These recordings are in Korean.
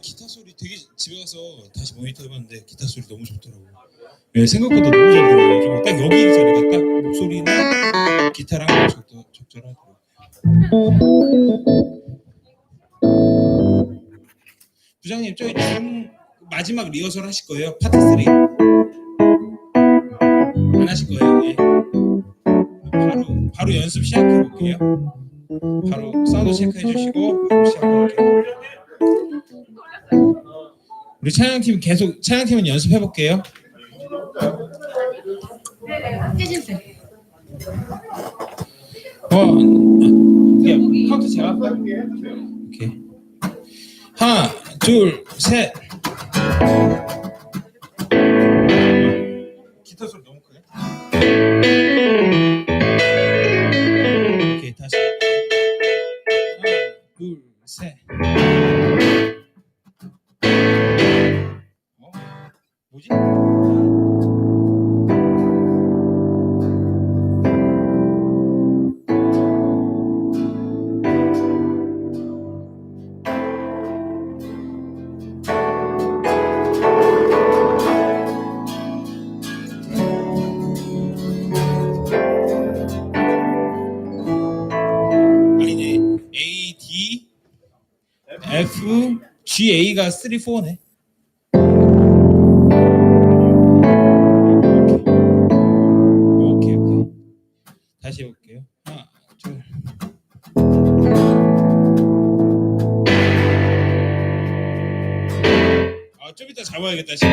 기타 소리 되게 집에 가서 다시 모니터 해봤는데 기타 소리 너무 좋더라고 요. 예, 생각보다 너무 잘 들어요. 좀딱 여기 소리가 딱 목소리나 기타랑 적, 적절하더라고요. 부장님 저희 중 마지막 리허설 하실 거예요? 파트 3? 안 하실 거예요? 예. 바로 바로 연습 시작해 볼게요. 바로 사운드 체크해 주시고 바로 시작할게요. 우리 차양팀 계속 차양팀은 연습해 볼게요. 해주세요. 어, 이게 카운트 제가. 오케이. 하나, 둘, 셋. 기타 소리 너무 크네. 오케이, 다시. 하나, 둘, 셋. 어? 뭐지? A가 3, 4네. 오케이, 오케이. 다시 해볼게요. 하나, 둘. 아, 좀 이따 잡아야겠다. 지금.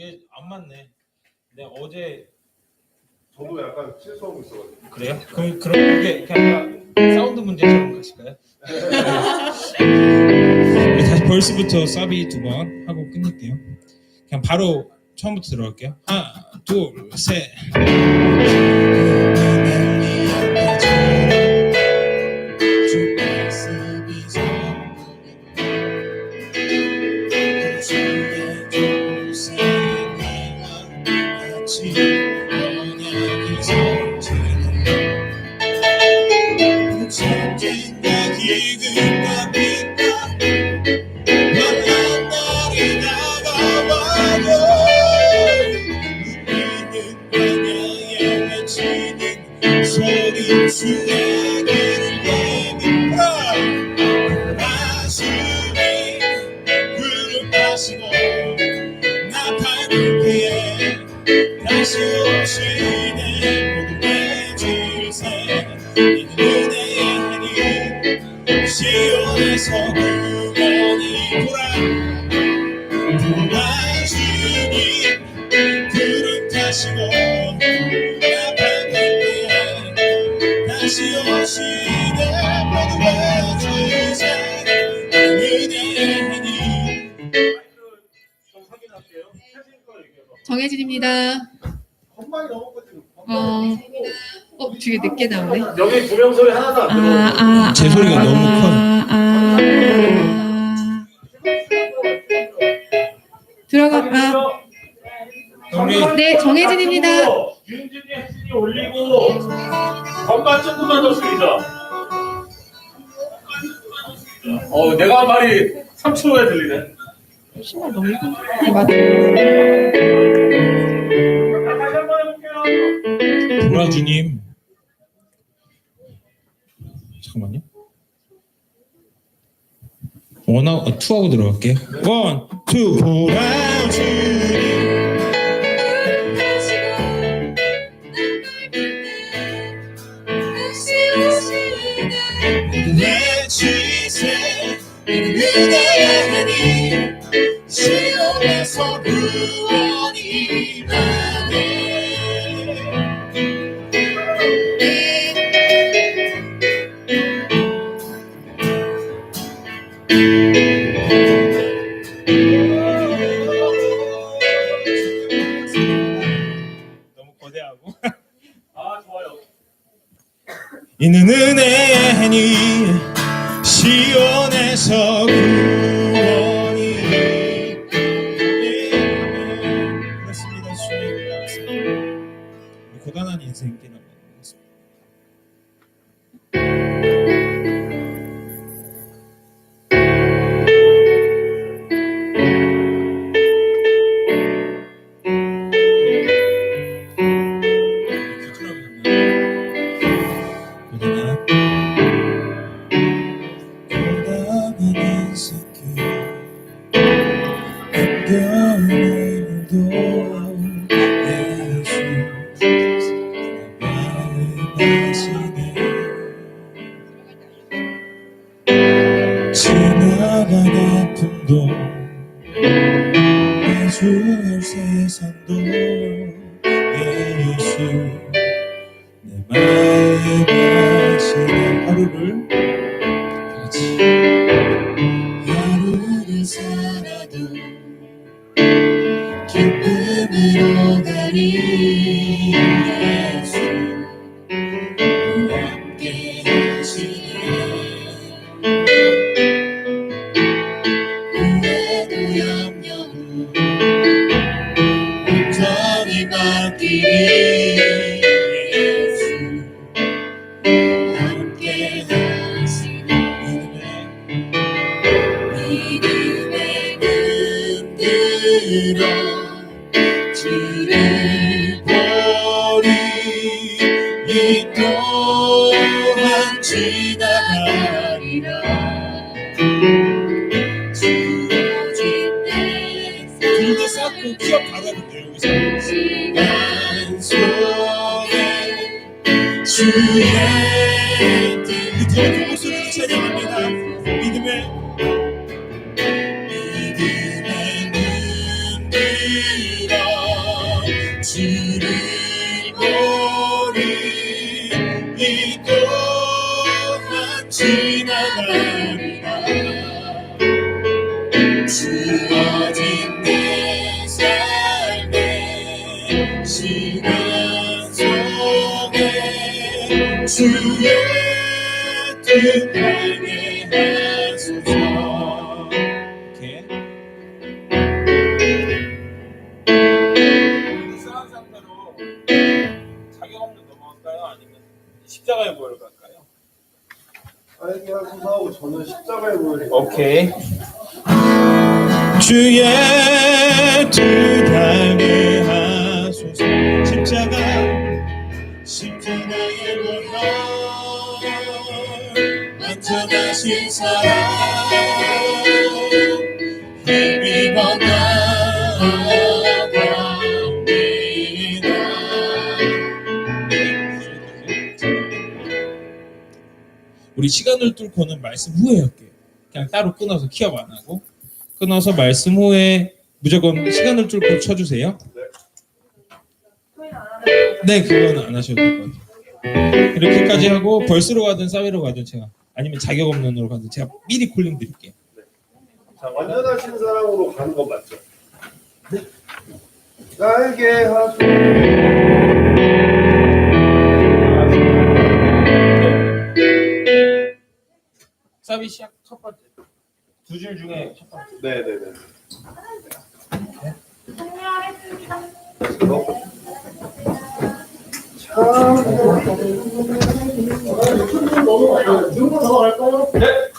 이게 안 맞네. 내가 어제 저도 약간 실수하고 있어가지고 그래요? 그럼 그럼 그게 그냥 아까 사운드 문제처럼 가실까요? 우리 다시 벌스부터 사비 두 번 하고 끝낼게요. 그냥 바로 처음부터 들어갈게요. 하나, 둘, 셋. 나팔을 피해 다시 오시 정혜진입니다. 어, 어, 되게 늦게 나오네. 여기 두명 소리 하나도 안 아, 들어. 아, 제 소리가 너무 커요. 아, 아, 들어가, 아, 우리 네, 정혜진입니다. 윤진이, 혜진이 올리고 건반 조금만 더 숙이자. 어, 내가 한 말이 3초 후에 들리네. 신발 너무? 네, 맞아. 보라주님 잠깐만요. 원하고 투하고 들어갈게요. 원, 투, 보라주님. 외치세 그 고단한 아픔도 해줄 세상도 예수 내 마음에 마시는 하루를 같이 하루를 살아도 기쁨으로 가리 나가리라. 주어진 기억 돼요 여기서. 시간 속에 주의 뜻 주의 뜻 알게 하소서 이렇게 이상한 상대로 없는 넘어갈까요? 아니면 십자가의 보혈 갈까요? 알게 하소서 하고 저는 십자가에 보여요. 오케이. 주의 뜻 알게 하소서 십자가 하신 사랑 힘입어 나갑니다 우리 시간을 뚫고는 말씀 후에 할게요. 그냥 따로 끊어서 키업 안 하고 끊어서 말씀 후에 무조건 시간을 뚫고 쳐주세요. 네, 그건 안 하셔도 될 것 같아요. 이렇게까지 하고 벌스로 가든 사회로 가든 제가 아니면 자격 없는으로 가도 제가 미리 콜링 드릴게요. 자, 완전하신 사랑으로 가는 거 맞죠? 날개 하수 사비 시작 첫 번째 두 줄 중에 첫 번째. 네네네 안녕하겠습니다. 네. 아, 네.